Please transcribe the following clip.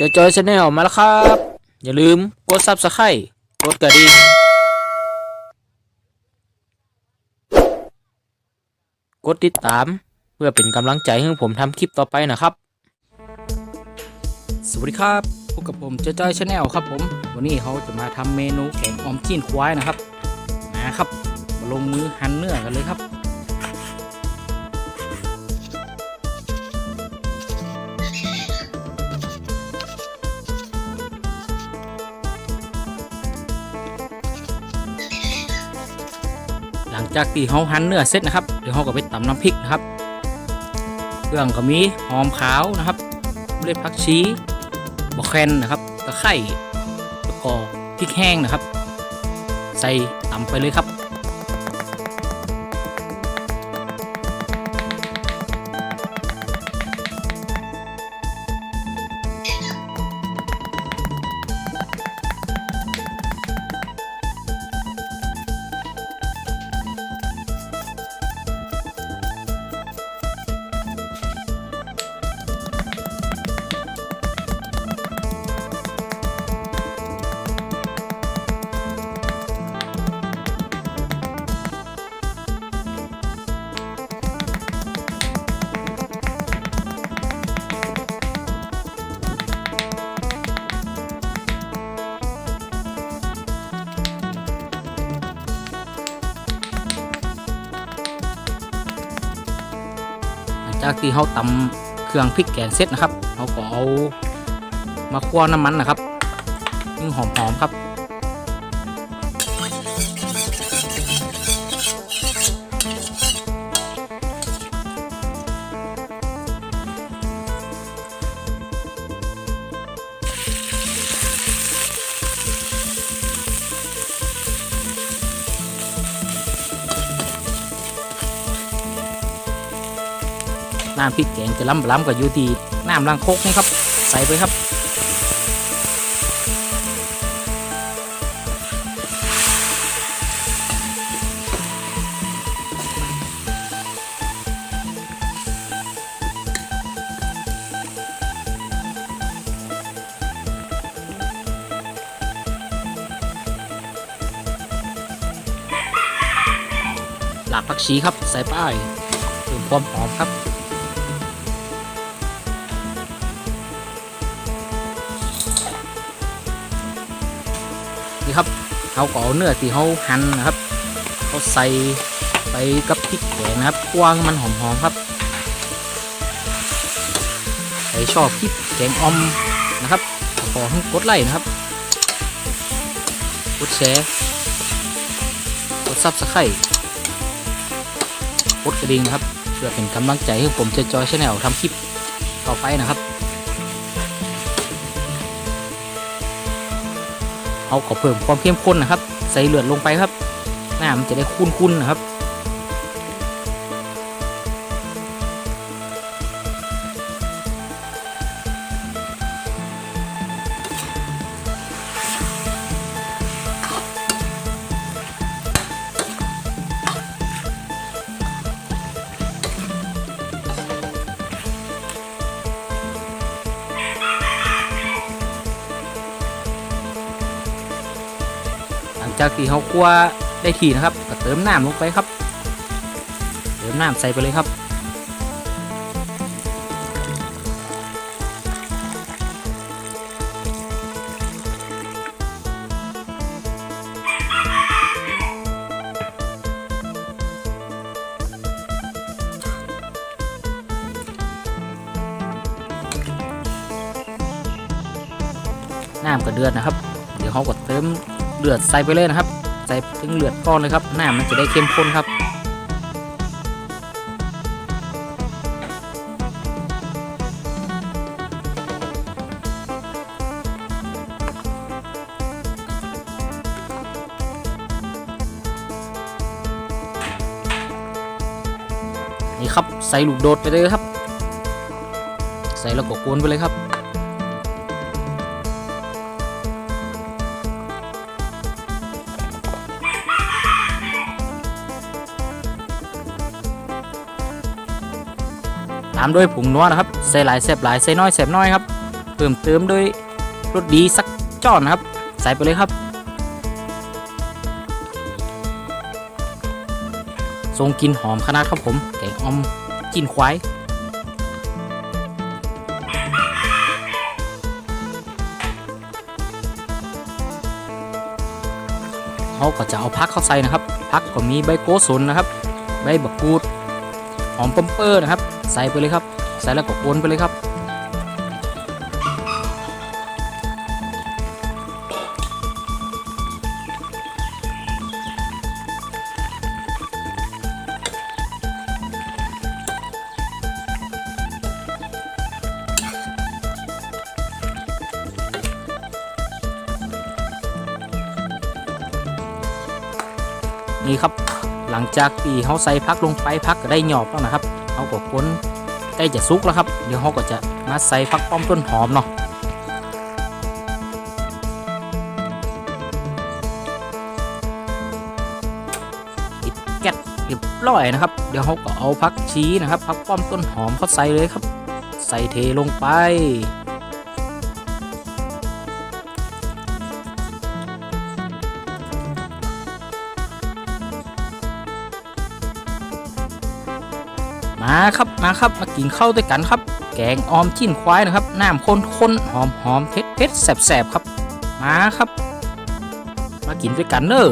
จอยจอยชาแนลมาแล้วครับ อย่าลืมกดซับสไครต์กดกระดิ่งกดติดตามเพื่อเป็นกำลังใจให้ผมทำคลิปต่อไปนะครับ สวัสดีครับพบกับผมเจจอยชาแนลครับผมวันนี้เขาจะมาทำเมนูแกงออมจีนควายนะครับนะครับมาลงมือหั่นเนื้อกันเลยครับ ลังจากที่เขาหั่นเนื้อเสร็จนะครับเดี๋ยวเขาก็ไปตำน้ำพริกนะครับ เครื่องก็มีหอมขาวนะครับเมล็ดผักชีบะแคนนะครับตะไคร้ตะกอพริกแห้งนะครับ ใส่ตำไปเลยครับ จากที่เขาตำเครื่องพริกแกงเสร็จนะครับเขาก็เอามาคั่วน้ำมันนะครับยิ่งหอมๆครับ น้ำพริกแกงจะล้ำล้ำกับอยู่ที่น้ำล้างโคกนี่ครับ ใส่ไปครับหลากผักชีครับ ใส่ไปเพิ่มความหอมครับ ครับเขาก็เอาเนื้อที่เขาหั่นนะครับเขาใส่ไปกับพริกแกงนะครับกวางมันหอมๆครับใครชอบพริกแกงออมนะครับขอให้กดไลค์นะครับกดแชร์กดซับสไครต์กดกระดิ่งนะครับเพื่อเป็นกำลังใจให้ผมจะจอยชาแนลทำคลิปต่อไปนะครับ เอาก็เพิ่มความเข้มข้นนะครับ ใส่เลือดลงไปครับน้ำมันจะได้คุ้นๆนะครับ งจากที่เขาคั่วได้ทีนะครับก็เติมน้ำลงไปครับ เติมน้ำใส่ไปเลยครับน้ำก็เดือดนะครับ เดี๋ยวเขาก็เติม เลือดใส่ไปเลยนะครับ ใส่ถึงเลือดก้อนเลยครับน้ำมันจะได้เข้มข้นครับนี่ครับใส่ลูกโดดไปเลยครับ ใส่แล้วก็กวนไปเลยครับ ตามด้วยผงนัวนะครับใส่หลายแสบหลายใส่น้อยแสบน้อยครับเพิ่มเติมด้วยรสดีสักจ้อนครับ ใส่ไปเลยครับทรงกินหอมขนาดครับผมแกงออมกินควายเขาก็จะเอาพักเข้าใส่นะครับ พักก็มีใบโกสนนะครับ ใบบักกูด หอมปัมเปอร์นะครับ ใส่ไปเลยครับ ใส่แล้วก็วนไปเลยครับ นี่ครับ หลังจากที่เขาใส่พักลงไปพักก็ได้หยอบแล้วนะครับเขาก็ค้นใกล้จะสุกแล้วครับ เดี๋ยวเขาก็จะมาใส่พักป้อมต้นหอมเนาะติดแก๊สเรียบร้อยนะครับ เดี๋ยวเขาก็เอาพักชี้นะครับพักป้อมต้นหอมเขาใส่เลยครับ ใส่เทลงไป มาครับมาครับมากินข้าวด้วยกันครับ แกงออมจิ้นควายนะครับน้ำข้นข้นหอมหอมเผ็ดเผ็ดแสบแสบครับ มาครับ มากินด้วยกันเนอะ